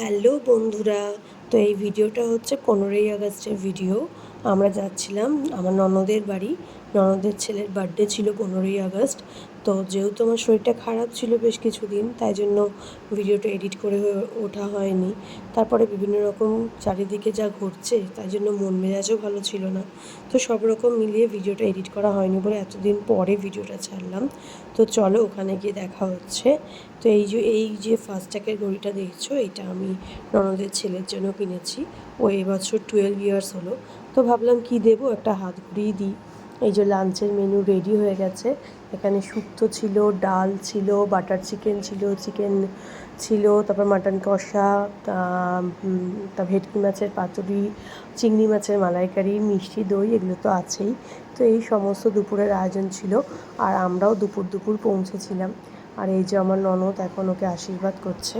Hello বন্ধুরা তো এই ভিডিওটা হচ্ছে পনেরোই আগস্টের ভিডিও। আমরা যাচ্ছিলাম আমার ননদের বাড়ি। ননদের ছেলের বার্থডে ছিল পনেরোই আগস্ট। তো যেহেতু আমার শরীরটা খারাপ ছিল বেশ কিছুদিন, তাই জন্য ভিডিওটা এডিট করে ওঠা হয়নি। তারপরে বিভিন্ন রকম চারিদিকে যা ঘটছে, তাই জন্য মন মেজাজও ভালো ছিল না। তো সব রকম মিলিয়ে ভিডিওটা এডিট করা হয়নি বলে এতদিন পরে ভিডিওটা ছাড়লাম। তো চলো ওখানে গিয়ে দেখা হচ্ছে। তো এই যে এই যে ফাস্ট্যাগের ঘড়িটা দেখছ, এটা আমি ননদের ছেলের জন্য কিনেছি। ও এবছর টুয়েলভ ইয়ার্স হলো। তো ভাবলাম কি দেবো? একটা হাত ঘড়িই দিই। এই যে লাঞ্চের মেনু রেডি হয়ে গেছে। এখানে শুক্তো ছিল, ডাল ছিল বাটার চিকেন ছিল চিকেন ছিল, তারপর মাটন কষা, তা ভেটকি মাছের পাতুরি, চিংড়ি মাছের মালাইকারি, মিষ্টি দই, এগুলো তো আছেই। তো এই সমস্ত দুপুরের আয়োজন ছিল আর আমরাও দুপুর দুপুর পৌঁছেছিলাম। আর এই যে আমার ননদ এখন ওকে আশীর্বাদ করছে।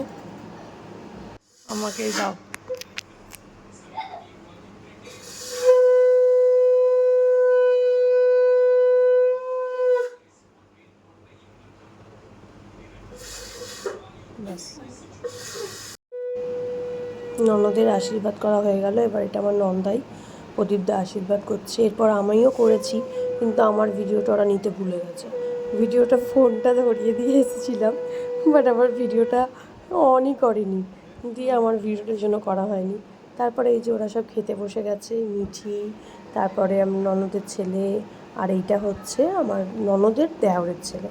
আমাকে দাও। ব্যাস। ননদের আশীর্বাদ করা হয়ে গেল, এবার এটা আমার নন্দাই। প্রদীপদা আশীর্বাদ করছে। এরপর আমিও করেছি, কিন্তু আমার ভিডিওটা ওরা নিতে ভুলে গেছে। ভিডিওটা ফোনটা ধরিয়ে দিয়ে এসেছিলাম বাট আমার ভিডিওটা অনই করেনি। দিয়ে আমার ভিডিওটার জন্য করা হয়নি। তারপরে এই যে ওরা সব খেতে বসে গেছে, মিঠি, তারপরে আমার ননদের ছেলে, আর এইটা হচ্ছে আমার ননদের দেওরের ছেলে।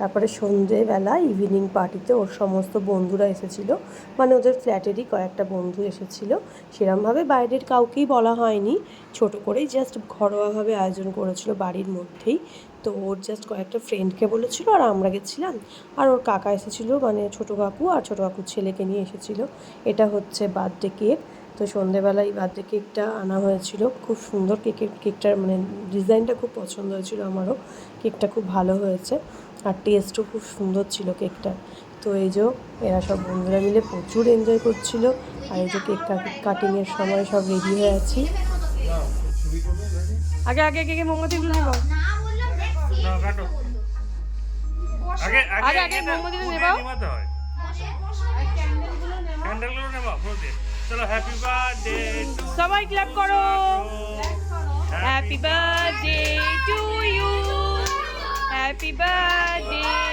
তারপরে সন্ধেবেলা ইভিনিং পার্টিতে ওর সমস্ত বন্ধুরা এসেছিল। মানে ওদের ফ্ল্যাটেরই কয়েকটা বন্ধু এসেছিল। সেরমভাবে বাইরের কাউকেই বলা হয়নি। ছোট করেই জাস্ট ঘরোয়াভাবে আয়োজন করেছিল বাড়ির মধ্যেই। তো ওর জাস্ট কয়েকটা ফ্রেন্ডকে বলেছিল আর আমরা গেছিলাম। আর ওর কাকা এসেছিল মানে ছোটো কাকু আর ছোটো কাকুর ছেলেকে নিয়ে এসেছিল। এটা হচ্ছে বার্থডে কেক তো সন্ধেবেলা এই বার্থডে কেকটা আনা হয়েছিল। খুব সুন্দর কেকের কেকটার মানে ডিজাইনটা খুব পছন্দ হয়েছিল আমারও। কেকটা খুব ভালো হয়েছে আর টেস্টও খুব সুন্দর ছিল কেকটা তো এই যে এরা সব বন্ধুরা মিলে প্রচুর এনজয় করছিল আর এই যে কেক কাটিংয়ের সময় সব রেডি হয়ে আছি। আগে আগে আগে মোমবাতিগুলো নেব। না কাটো আগে আগে, নিভাতে হয়। ক্যান্ডেলগুলো নেবা চলো হ্যাপি বার্থডে সবাই ক্ল্যাপ করো। Happy birthday to you happy birthday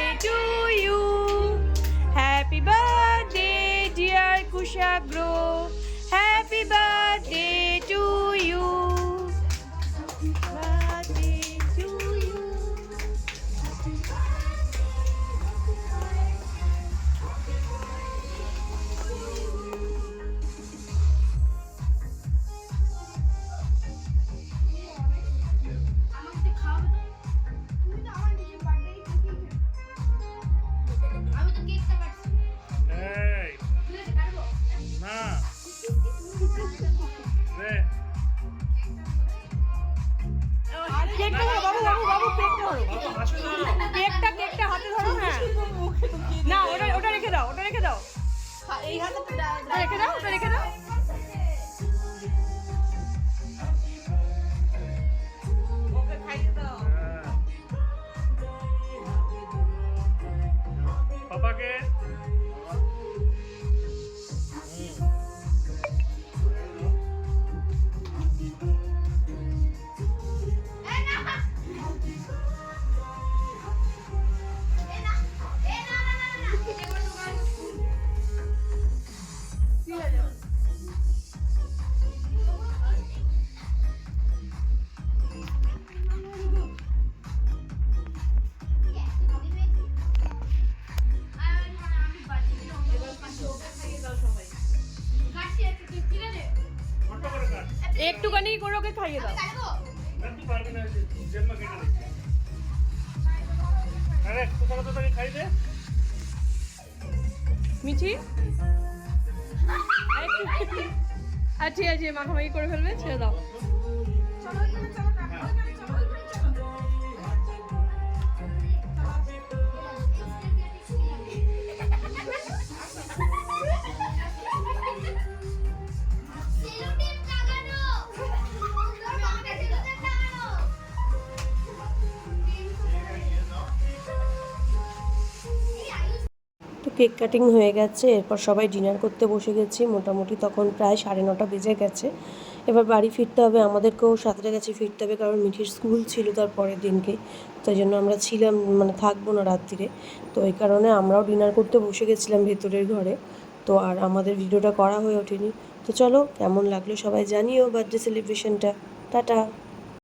কেকটা কেকটা হাতে ধরো হ্যাঁ। না, ওটা ওটা রেখে দাও, ওটা রেখে দাও। রেখে দাও, ওটা রেখে দাও। পাপাকে? একটুখানি করে ওকে খাইয়ে দাও। মিছি আচ্ছা ঠিক আছে মাখামাখি করে ফেলবে ছেড়ে দাও। কেক কাটিং হয়ে গেছে, এরপর সবাই ডিনার করতে বসে গেছি, মোটামুটি তখন প্রায় সাড়ে নটা বেজে গেছে। এবার বাড়ি ফিরতে হবে, আমাদেরকেও সাতটা গেছে ফিরতে হবে, কারণ মিঠির স্কুল ছিল তার পরের দিনকে, তাই জন্য আমরা ছিলাম মানে থাকব না রাত্রিরে। তো এই কারণে আমরাও ডিনার করতে বসে গেছিলাম ভেতরের ঘরে। তো আর আমাদের ভিডিওটা করা হয়ে ওঠেনি। তো চলো, কেমন লাগল সবাই জানিও বার্থডে সেলিব্রেশনটা। টাটা!